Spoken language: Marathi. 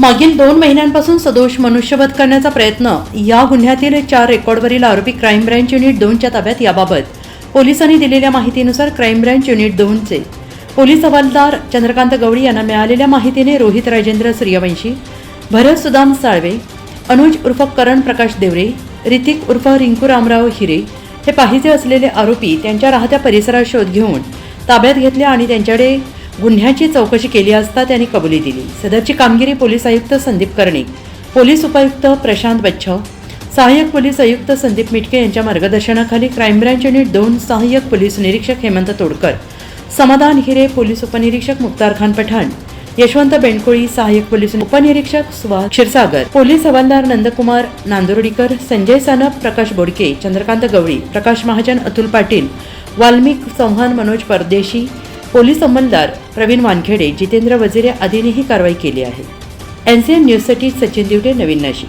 मागील दोन महिन्यांपासून सदोष मनुष्यवध करण्याचा प्रयत्न. या गुन्ह्यातील चार रेकॉर्डवरील आरोपी क्राईम ब्रँच युनिट दोनच्या ताब्यात याबाबत. पोलिसांनी दिलेल्या माहितीनुसार क्राईम ब्रँच युनिट दोनचे. पोलीस हवालदार चंद्रकांत गवळी यांना मिळालेल्या माहितीने रोहित राजेंद्र सूर्यवंशी भरत सुदाम साळवे अनुज उर्फ करण प्रकाश देवरे ऋतिक उर्फ रिंकू रामराव हिरे हे पाहिजे असलेले आरोपी त्यांच्या राहत्या परिसरात शोध घेऊन ताब्यात घेतल्या आणि त्यांच्याकडे गुन्ह्याची चौकशी केली असता त्यांनी कबुली दिली. सदरची कामगिरी पोलीस आयुक्त संदीप कर्णिक पोलीस उपायुक्त प्रशांत बच्छाव सहाय्यक पोलीस आयुक्त संदीप मिटके यांच्या मार्गदर्शनाखाली क्राईम ब्रँच युनिट दोन सहाय्यक पोलीस निरीक्षक हेमंत तोडकर समाधान हिरे पोलीस उपनिरीक्षक मुक्तार खान पठाण यशवंत बेंडकोळी सहाय्यक पोलीस उपनिरीक्षक सुभाष क्षीरसागर पोलीस हवालदार नंदकुमार नांदुर्डीकर संजय सानप प्रकाश बोडके चंद्रकांत गवळी प्रकाश महाजन अतुल पाटील वाल्मिक चव्हाण मनोज परदेशी पोलीस अंमलदार प्रवीण वानखेडे जितेंद्र वजिरे आदींनी ही कारवाई केली आहे. एनसीएन न्यूजसाठी सचिन दिवटे नवीन नाशिक.